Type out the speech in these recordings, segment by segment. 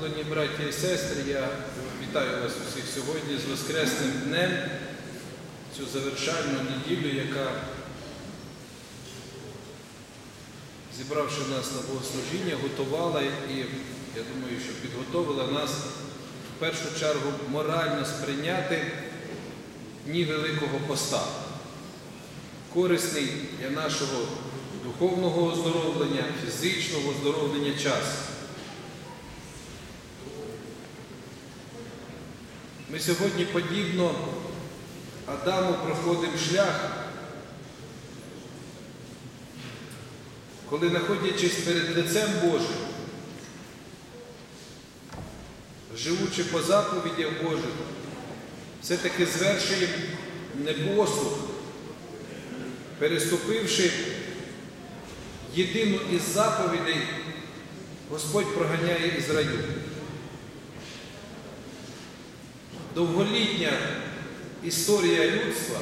Улюблені браті і сестри, я вітаю вас усіх сьогодні з Воскресним днем, цю завершальну неділю, яка, зібравши нас на богослужіння, готувала і, я думаю, що підготовила нас в першу чергу морально сприйняти дні Великого Поста, корисний для нашого духовного оздоровлення, фізичного оздоровлення час. Ми сьогодні подібно Адаму проходимо шлях, коли, знаходячись перед лицем Божим, живучи по заповідях Божих, все-таки звершуємо непослух, переступивши єдину із заповідей, Господь проганяє із раю. Довголітня історія людства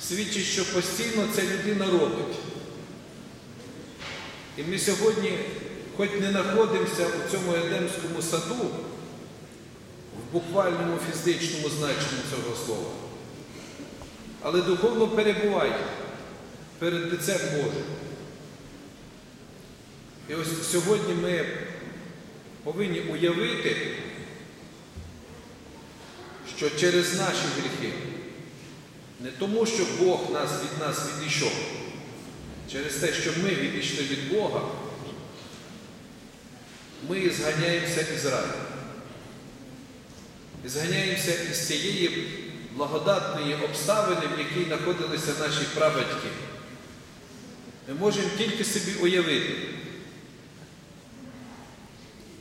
свідчить, що постійно це людина робить. І ми сьогодні, хоч не знаходимося у цьому Едемському саду, в буквальному фізичному значенні цього слова, але духовно перебуваємо перед лицем Божим. І ось сьогодні ми повинні уявити, що через наші гріхи, не тому, що Бог нас від нас відійшов, через те, що ми відійшли від Бога, ми зганяємося із раю. І зганяємося із цієї благодатної обставини, в якій знаходилися наші прабатьки. Ми можемо тільки собі уявити.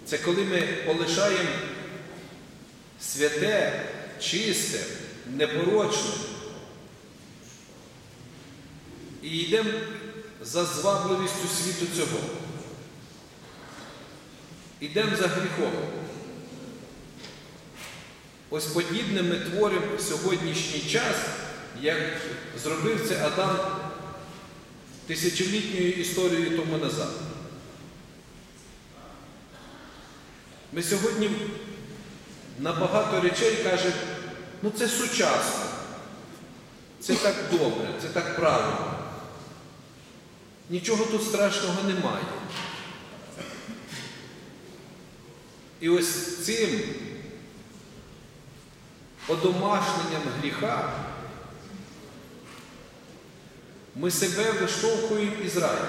Це коли ми полишаємо святе, чисте, непорочне і йдемо за звабливістю світу цього. Йдемо за гріхом. Ось подібне ми творимо сьогоднішній час, як зробив це Адам тисячолітньою історією тому назад. Ми сьогодні на багато речей кажемо, ну це сучасно, це так добре, це так правильно. Нічого тут страшного немає. І ось цим одомашненням гріха ми себе виштовхуємо із раю.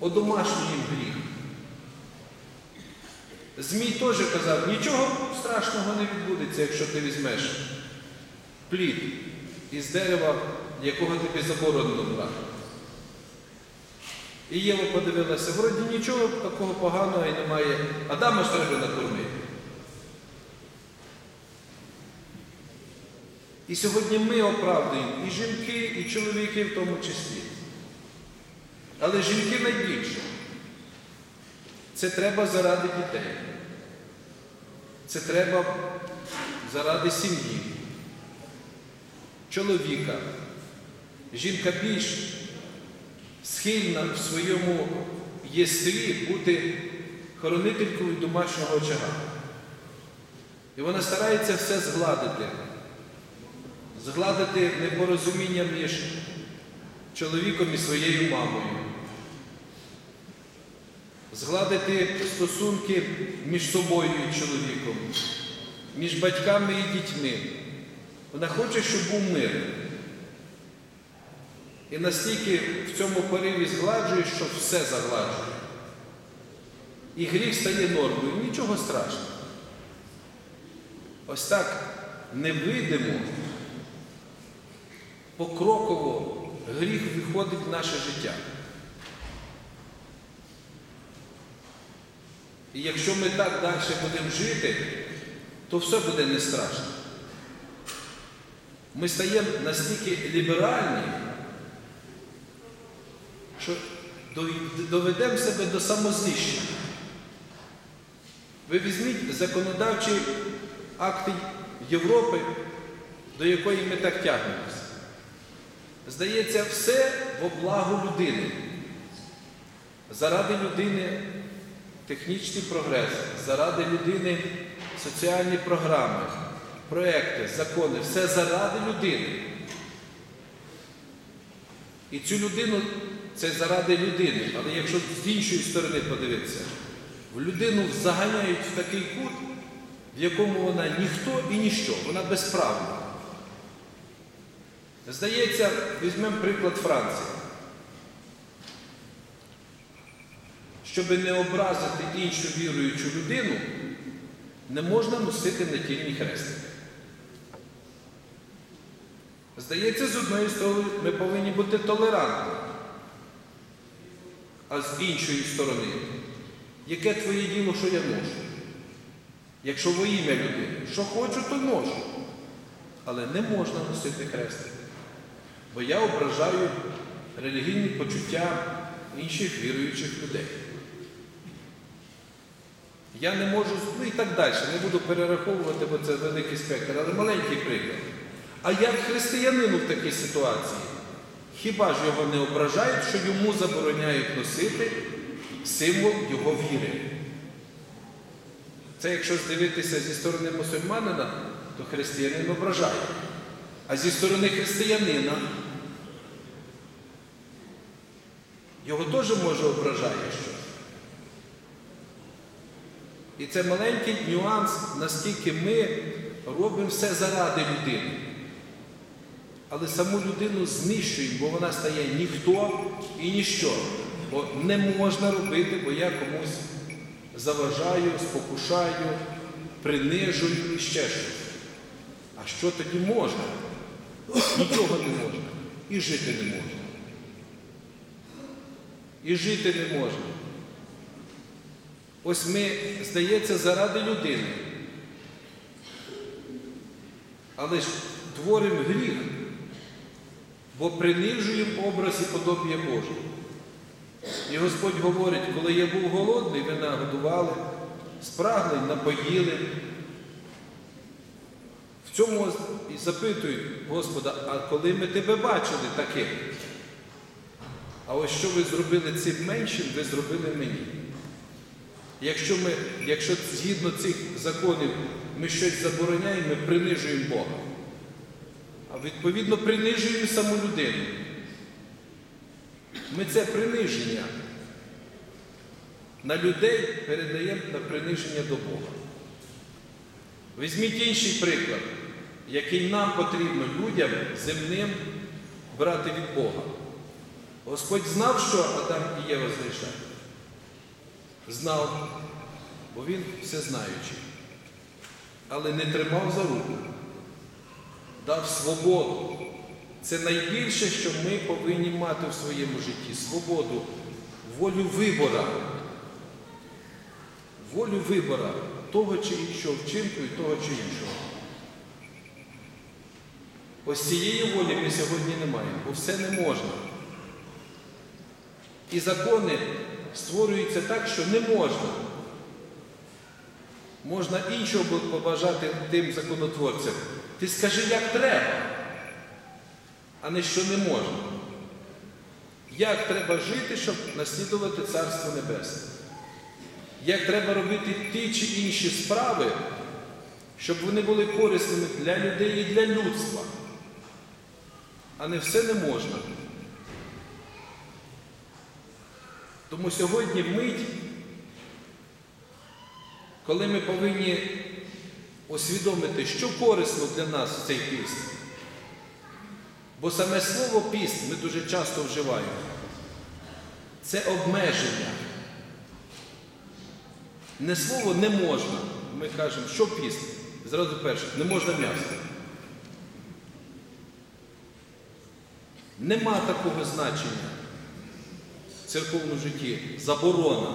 Одомашнюємо гріх. Змій теж казав, нічого страшного не відбудеться, якщо ти візьмеш плід із дерева, якого тобі заборонено брати. І Єва подивилася, вроді нічого такого поганого і немає. Адама ж треба накормити. І сьогодні ми оправдуємо і жінки, і чоловіки в тому числі. Але жінки найбільше. Це треба заради дітей. Це треба заради сім'ї, чоловіка. Жінка більш схильна в своєму єстві бути хоронителькою домашнього очага. І вона старається все згладити, згладити непорозуміння між чоловіком і своєю мамою згладити стосунки між собою і чоловіком, між батьками і дітьми. Вона хоче, щоб був мир. І настільки в цьому пориві згладжує, що все загладжує. І гріх стає нормою. Нічого страшного. Ось так невидимо, покроково гріх виходить в наше життя. І якщо ми так далі будемо жити, то все буде не страшно. Ми стаємо настільки ліберальні, що доведемо себе до самознищення. Ви візьміть законодавчі акти Європи, до якої ми так тягнемося. Здається, все во благо людини. заради людини технічний прогрес, заради людини соціальні програми, проекти, закони, все заради людини. І цю людину це заради людини. Але якщо з іншої сторони подивитися, в людину заганяють в такий кут, в якому вона ніхто і ніщо, вона безправна. Здається, візьмемо приклад Франції. Щоб не образити іншу віруючу людину, не можна носити натільні хрестики. Здається, з одної сторони ми повинні бути толерантні, а з іншої сторони, яке твоє діло, що я ношу? Якщо во ім'я людини, що хочу, то ношу. Але не можна носити хрестик. Бо я ображаю релігійні почуття інших віруючих людей. Я не можу, ну і так далі, не буду перераховувати, бо це великий спектр, але маленький приклад. А як християнину в такій ситуації? Хіба ж його не ображають, що йому забороняють носити символ його віри? Це якщо здивитися зі сторони мусульманина, то християнин ображає. А зі сторони християнина його теж може ображає щось. І це маленький нюанс, наскільки ми робимо все заради людини. Але саму людину знищуємо, бо вона стає ніхто і ніщо. Бо не можна робити, бо я комусь заважаю, спокушаю, принижую і ще щось. А що тоді можна? Нічого не можна. І жити не можна. І жити не можна. Ось ми, здається, заради людини. Але ж творимо гріх, бо принижуємо образ і подобія Боже. І Господь говорить, коли я був голодний, ви нагодували, спраглий, напоїли. В цьому і запитують Господа, а коли ми тебе бачили таким? А ось що ви зробили цим меншим, ви зробили мені. Якщо, ми, якщо згідно цих законів ми щось забороняємо, ми принижуємо Бога. А відповідно принижуємо саму людину. Ми це приниження на людей передаємо на приниження до Бога. Візьміть інший приклад, який нам потрібно людям земним брати від Бога. Господь знав, що Адам і Єва зрішать. Знав, бо він всезнаючий. Але не тримав за руку, дав свободу. Це найбільше, що ми повинні мати в своєму житті свободу, волю вибора. Волю вибора того чи іншого вчинку і того чи іншого. Ось цієї волі ми сьогодні не маємо, бо все не можна. І закони створюються так, що не можна. Можна іншого побажати тим законотворцям. Ти скажи, як треба, а не що не можна. Як треба жити, щоб наслідувати Царство Небесне? Як треба робити ті чи інші справи, щоб вони були корисними для людей і для людства, а не все не можна. Тому сьогодні мить, коли ми повинні усвідомити, що корисно для нас цей піст. Бо саме слово піст ми дуже часто вживаємо. Це обмеження. Не слово не можна. Ми кажемо, що піст? Зразу перше, не можна м'ясо. Нема такого значення церковному житті. Заборона.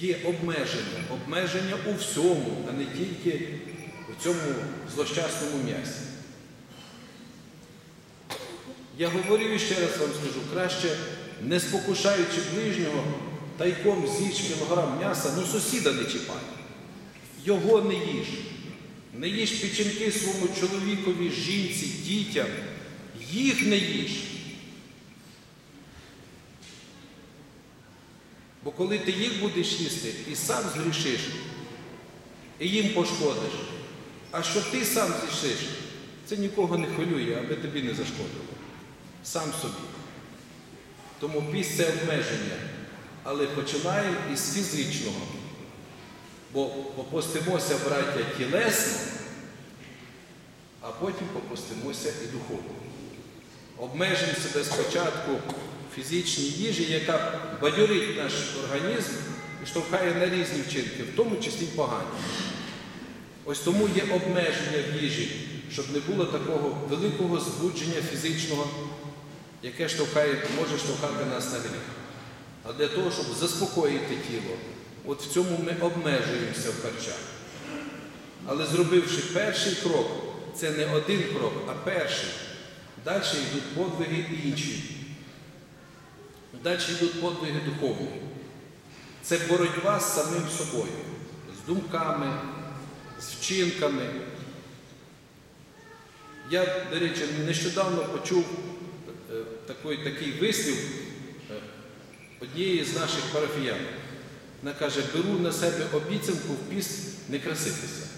Є обмеження. Обмеження у всьому, а не тільки у цьому злощасному м'ясі. Я говорив і ще раз вам скажу, краще не спокушаючи ближнього, тайком з'їж кілограм м'яса, ну сусіда не чіпай. Його не їж. Не їж печінки своєму чоловікові, жінці, дітям їх не їж. Бо коли ти їх будеш їсти і сам згрішиш, і їм пошкодиш, а що ти сам згрішиш, це нікого не хвилює, аби тобі не зашкодило. Сам собі. Тому піс це обмеження. Але починаємо із фізичного. Бо попустимося, браття, тілесно, а потім попустимося і духовно. Обмежимо себе спочатку фізичній їжі, яка бадьорить наш організм і штовхає на різні вчинки, в тому числі погані. Ось тому є обмеження в їжі, щоб не було такого великого збудження фізичного, яке штовхає, може штовхати нас на гріх. А для того, щоб заспокоїти тіло, от в цьому ми обмежуємося в харчах. Але зробивши перший крок, це не один крок, а перший. Далі йдуть подвиги інші. Далі йдуть подвиги духовні. Це боротьба з самим собою, з думками, з вчинками. Я, до речі, нещодавно почув е, такий, такий вислів е, однієї з наших парафіян. Вона каже, беру на себе обіцянку в піст не краситися.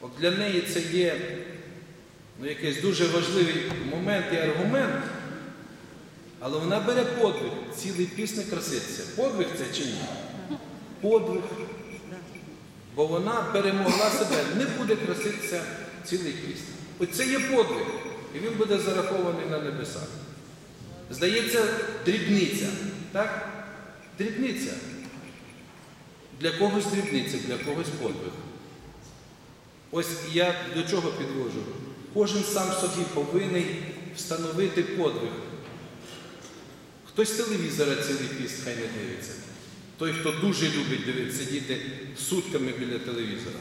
От для неї це є ну, якийсь дуже важливий момент і аргумент, але вона бере подвиг, цілий піст не краситься. Подвиг це чи ні? Подвиг. Бо вона перемогла себе, не буде краситися цілий піст. Оце є подвиг, і він буде зарахований на небесах. Здається, дрібниця. Так? Дрібниця. Для когось дрібниця, для когось подвиг. Ось я до чого підвожу. Кожен сам собі повинен встановити подвиг. Хтось телевізора цілий піст хай не дивиться. Той, хто дуже любить дивитися, сидіти сутками біля телевізора.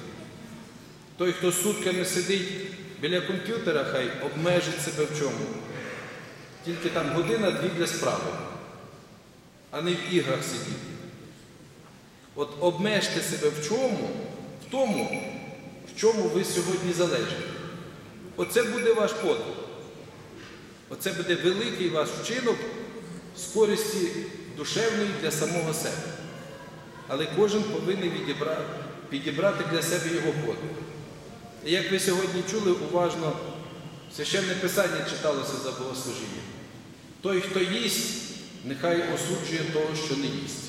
Той, хто сутками сидить біля комп'ютера, хай обмежить себе в чому. Тільки там година-дві для справи, а не в іграх сидіти. От обмежте себе в чому? В тому, в чому ви сьогодні залежите. Оце буде ваш подвиг. Оце буде великий ваш вчинок з користі душевної для самого себе. Але кожен повинен відібрати, підібрати для себе його подвиг. І як ви сьогодні чули, уважно священне писання читалося за богослужіння. Той, хто їсть, нехай осуджує того, що не їсть.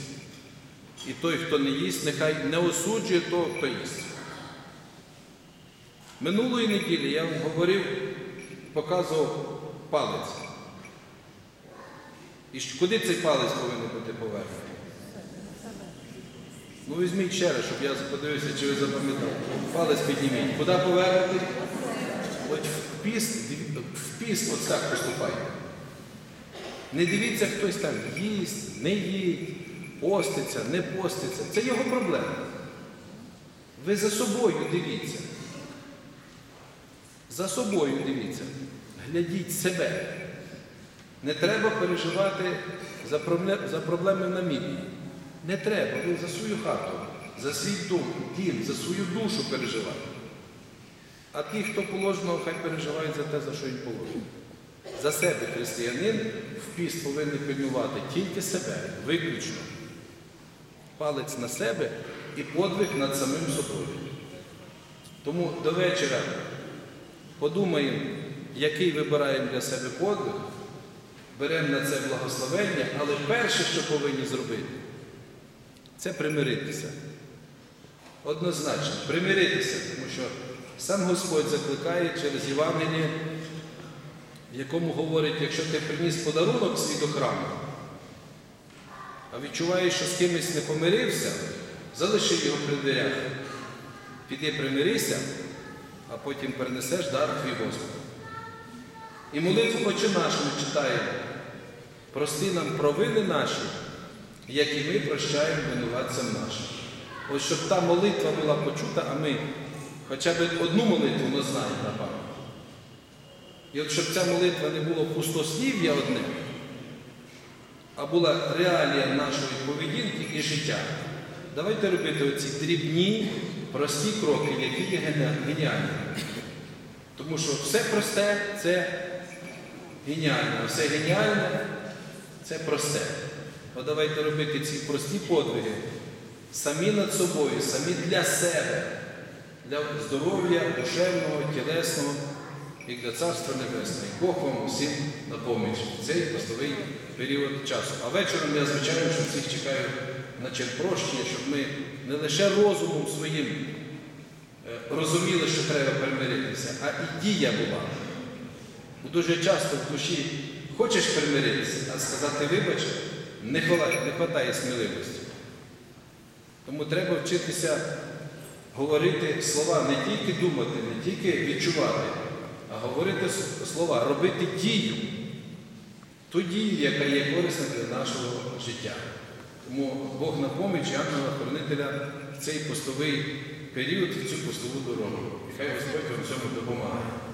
І той, хто не їсть, нехай не осуджує того, хто їсть. Минулої неділі я говорив, показував палець. І куди цей палець повинен бути повернений? Ну візьміть ще раз, щоб я подивився, чи ви запам'ятали. Палець підніміть. Куди повернути? От в піст, в піст ось так поступайте. Не дивіться, хтось там їсть, не їсть, поститься, не поститься. Це його проблема. Ви за собою дивіться. За собою дивіться. Глядіть себе. Не треба переживати за проблеми, на мілії. Не треба. Ви за свою хату, за свій дом, дім, за свою душу переживайте. А ті, хто положено, хай переживають за те, за що їм положено. За себе християнин в піст повинен пильнувати тільки себе, виключно. Палець на себе і подвиг над самим собою. Тому до вечора подумаємо, який вибираємо для себе подвиг, беремо на це благословення, але перше, що повинні зробити, це примиритися. Однозначно, примиритися, тому що сам Господь закликає через Євангеліє, в якому говорить, якщо ти приніс подарунок свій до храму, а відчуваєш, що з кимось не помирився, залиши його при дверях. Піди примирися, а потім перенесеш дар твій Господу. І молитву Отче наш ми читаємо. Прости нам провини наші, як і ми прощаємо винуватцям нашим. Ось щоб та молитва була почута, а ми хоча б одну молитву ми знаємо на пам'ять. І от щоб ця молитва не було пустослів'я одне, а була реалія нашої поведінки і життя. Давайте робити оці дрібні, прості кроки, які є геніальні. Тому що все просте це геніально, все геніальне це просте. От давайте робити ці прості подвиги самі над собою, самі для себе, для здоров'я душевного, тілесного і для Царства Небесного. І Бог вам усім на поміч цей постовий період часу. А вечором я звичайно, що всіх чекаю на чим прощення, щоб ми не лише розумом своїм е, розуміли, що треба примиритися, а і дія була. Бо дуже часто в душі хочеш примиритися, а сказати вибач не хватає, сміливості. Тому треба вчитися говорити слова, не тільки думати, не тільки відчувати, а говорити слова, робити дію, ту дію, яка є корисна для нашого життя. Тому Бог на напомить ангела Хранителя в цей постовий період, в цю постову дорогу. І хай Господь вам цьому допомагає.